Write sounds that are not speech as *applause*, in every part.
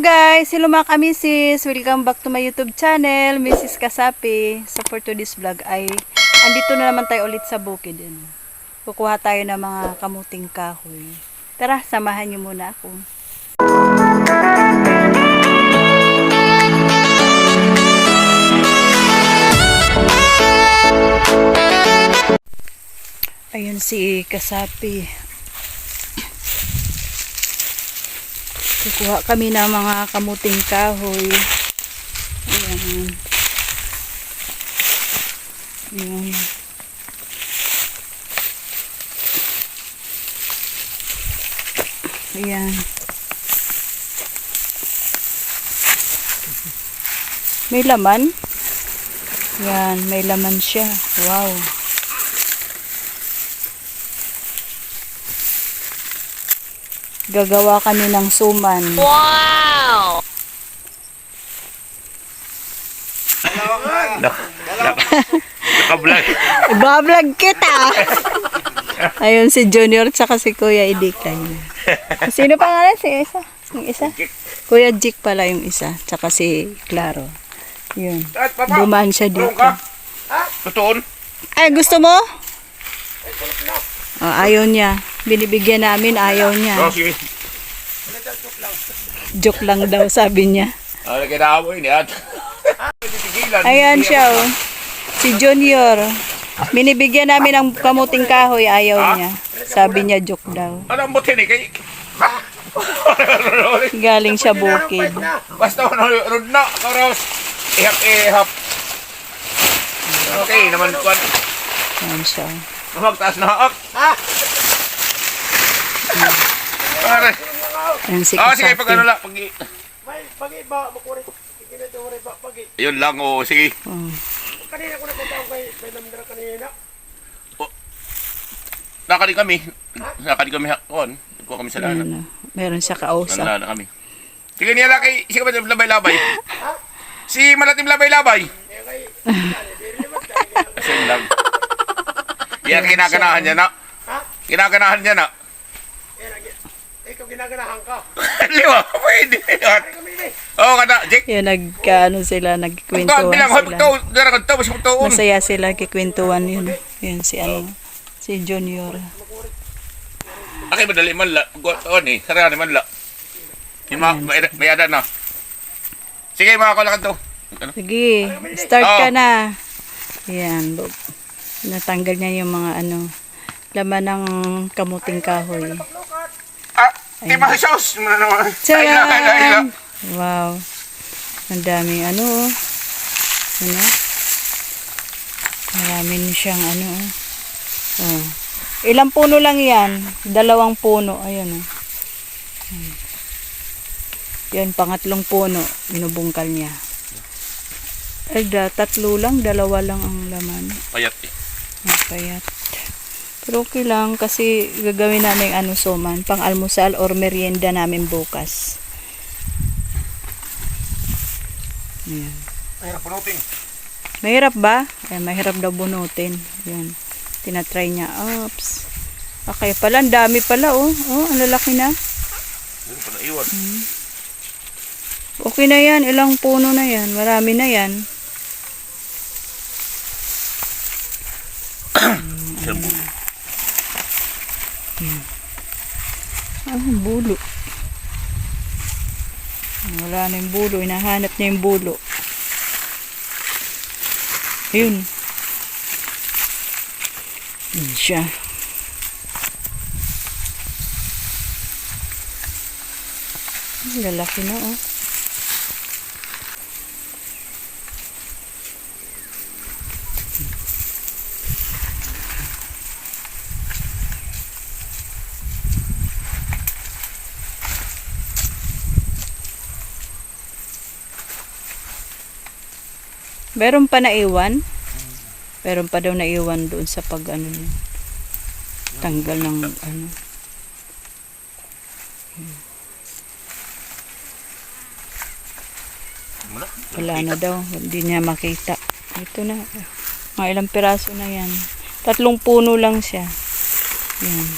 guys! Hello mga kamisis! Welcome back to my YouTube channel, Mrs. Kasapi. So for today's vlog ay andito na naman tayo ulit sa bukid. Ano. Kukuha tayo ng mga kamuting kahoy. Tara, samahan niyo muna ako. Ayun si Kasapi. Kukuha kami ng mga kamuting kahoy. Ayan. Ayan. Ayan. May laman? Yan, may laman siya. Wow. Gagawa kami ng suman. Naka-vlog. *laughs* Bablog kita! Ayun si Junior tsaka si Kuya Idikay. Sino pangalan si isa? Yung isa? Kuya Jik pala yung isa. Tsaka si Claro. Yun. Dumaan siya dito. ka. Tutuon. Ay, gusto mo? Oh, ayaw niya. Binibigyan namin, ayaw Oh, niya. sige. Joke lang daw, sabi niya. Ah, ako yun. *laughs* At. Titigilan. Ayan siya, oh. Si Junior. Binibigyan namin ng kamuting kahoy, ayaw niya. Sabi niya, joke daw. Ano ang butin eh? Kay... *laughs* Galing siya bukid. Basta ano, rod na. Karos. Ihap, ihap. Okay, naman. Ayan siya. Magtaas na haak. Pare. Ayan si Ah, sige, pag ano lang. Pag... May pagi ba makurit. Yun lang, oh. Sige. Oh. Kanina ko nakita kay may namdara kanina. Nakali kami. Nakali kami hakon. Kuha kami sa lana. Oh. Meron siya kausap. Nalala kami. Sige niya lang kay... Sige ba labay-labay? Si Malatim labay-labay. Kasi lang. Yan, kinaganahan niya na. Ha? Kinaganahan niya na. Ginaganahan ka. *laughs* Di ba? Pwede. Ni. Oo, kada. Jake. Yan, nagkaano sila, nagkikwentuhan sila. Masaya sila, kikwentuhan yun. Yun, si ano, si Junior. Aki, madali man la. Gawin eh. Sarani man la. Yung mga, may, ada na. Sige, mga kalakan to. Ano? Sige, start Oh. ka na. Yan, natanggal niya yung mga ano, laman ng kamuting kahoy. Ah, mga sauce. Tcharan! Wow. Ang daming ano, oh. Ano? Marami siyang ano, oh. oh. Ilang puno lang yan? Dalawang puno. Ayun, oh. Hmm. Yan, pangatlong puno. Binubungkal niya. Ay, da, tatlo lang. Dalawa lang ang laman. Payat eh. Ang payat. Pero okay lang kasi gagawin namin ano suman, pang almusal or merienda namin bukas. Ayan. Mahirap punutin. Mahirap ba? Ay, mahirap daw bunutin. Yan. Tinatry niya. Oops. Okay pala, ang dami pala oh. Oh, ang lalaki na. Ano pa na iwan? Okay na yan, ilang puno na yan. Marami na yan. *clears throat* Isang bulo. Ah, bulo. Wala na yung bulo. Hinahanap niya yung bulo. Ayun. Yun siya. Lalaki na oh. Meron pa naiwan? Meron pa daw naiwan doon sa pag ano. Tanggal ng ano. Wala na daw. Hindi niya makita. Ito na. Mga ilang piraso na yan. Tatlong puno lang siya. Yan.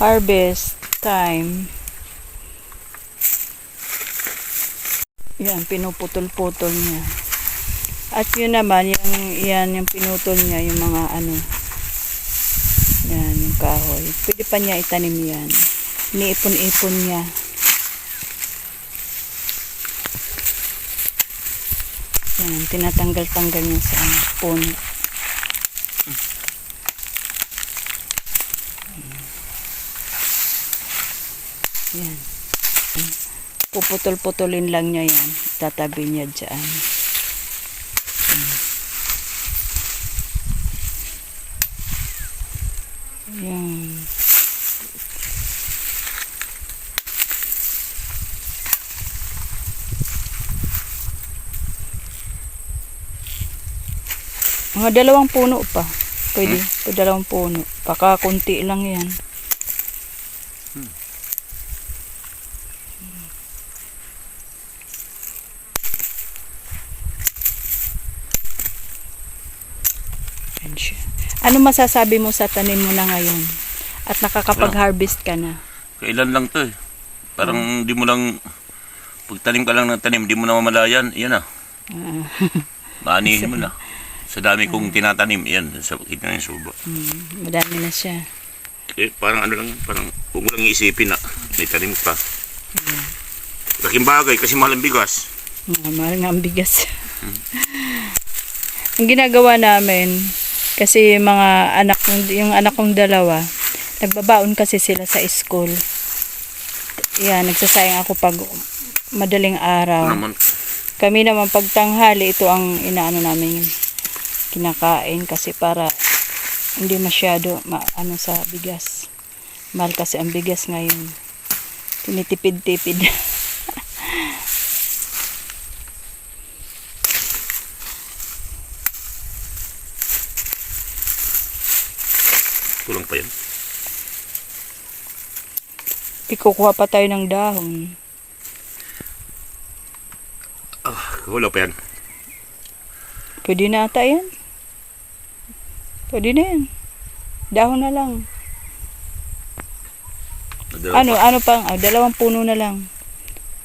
Harvest. time. Yan, pinuputol-putol niya. At yun naman, yung, yan, yung pinutol niya, yung mga ano, yan, yung kahoy. Pwede pa niya itanim yan. Iniipon-ipon niya. Yan, tinatanggal-tanggal niya sa ano, puno. Yan. Puputol-putulin lang niya yan. Tatabi niya dyan. Yan. Mga dalawang puno pa. Pwede. Pwede dalawang puno. Baka kunti lang yan. Yan siya. Ano masasabi mo sa tanim mo na ngayon? At nakakapag-harvest ka na? Kailan lang to eh. Parang di mo lang, pagtanim ka lang ng tanim, di mo na mamalayan, yan ah. Ah, *laughs* Maanihin mo na. Sa dami kong tinatanim, yan, sa kita ng subo. mm, madami na siya. Eh, parang ano lang, parang huwag lang iisipin na may tanim ka. Laking bagay kasi mahal ang bigas. Ah, mahal nga ang bigas. *laughs* ang ginagawa namin, kasi yung mga anak, kong- yung anak kong dalawa, nagbabaon kasi sila sa school. Yan, nagsasayang ako pag madaling araw. Ano naman, Kami naman pag tanghali, ito ang inaano namin kinakain kasi para hindi masyado maano sa bigas. Mahal kasi ang bigas ngayon. Tinitipid-tipid. *laughs* kulang pa yan. Ikukuha pa tayo ng dahon. Ah, wala pa yan. Pwede na ata yan. Pwede na yan. Dahon na lang. Nadala Ano, pa. ano pang, ah, dalawang puno na lang.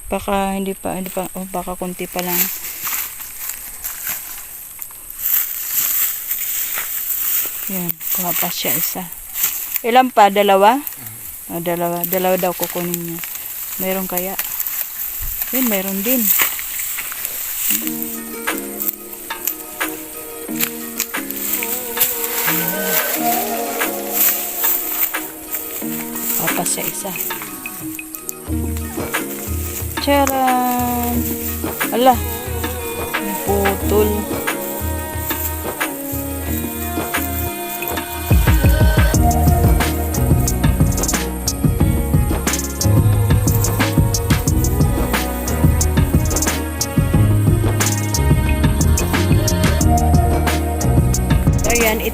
Baka hindi pa, hindi pa, oh, baka konti pa lang. Yan, kuha pa siya isa. Ilan pa? Dalawa? Oh, dalawa. Dalawa daw kukunin niya. Meron kaya? Yun, meron din. Kuha pa siya isa. Charan! Ala! Putol. Ayan,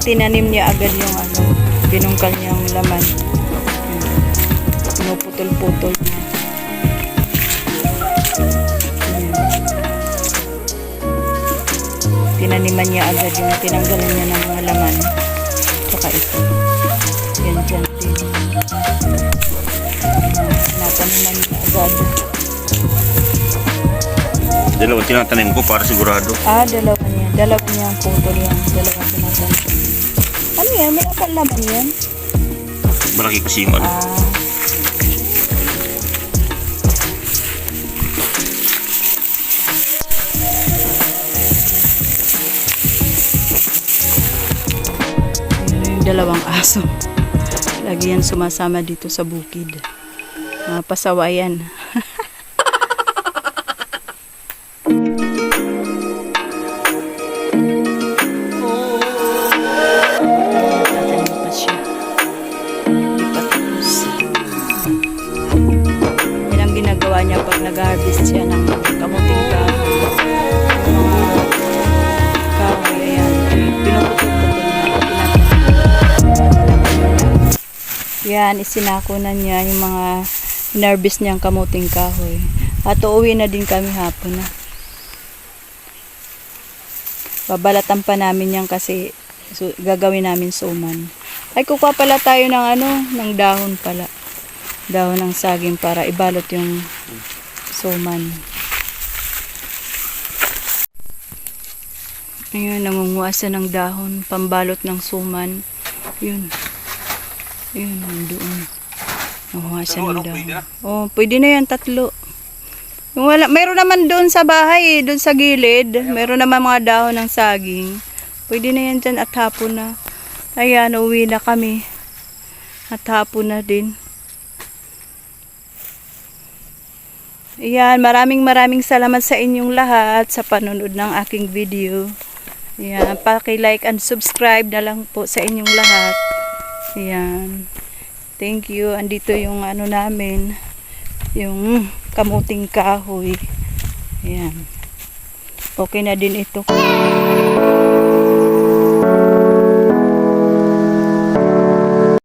itinanim niya agad yung ano, binungkal niyang laman. Pinuputol-putol niya. Ayan. Tinaniman niya agad yung tinanggalan niya ng mga laman. Tsaka ito. Yan dyan din. Ayan, Tinataniman niya agad. Dalawang tinatanim ko para sigurado. Ah, dalawa niya. Dalawa niya ang putol yan. Dalawa yan? May akal laman yan? Malaki kasi yung ano. Ah. Dalawang aso. Lagi yan sumasama dito sa bukid. Mga pasawayan. Yan, isinako na niya yung mga hinarvest niyang kamuting kahoy. At uuwi na din kami hapon na. Babalatan pa namin yan kasi su- gagawin namin suman. Ay, kukuha pala tayo ng ano, ng dahon pala. dahon ng saging para ibalot yung suman. Ayun, nangunguha siya ng dahon, pambalot ng suman. Yun. Yun, doon. Dahon. pwede na? Oh, pwede na yan, tatlo. Yung wala, meron naman doon sa bahay, eh, doon sa gilid. Meron naman mga dahon ng saging. Pwede na yan dyan at hapon na. Ayan, uwi na kami. At hapon na din. Ayan, maraming maraming salamat sa inyong lahat sa panonood ng aking video. Ayan, paki-like and subscribe na lang po sa inyong lahat. Ayan. Thank you. Andito yung ano namin, yung kamuting kahoy. Ayan. Okay na din ito.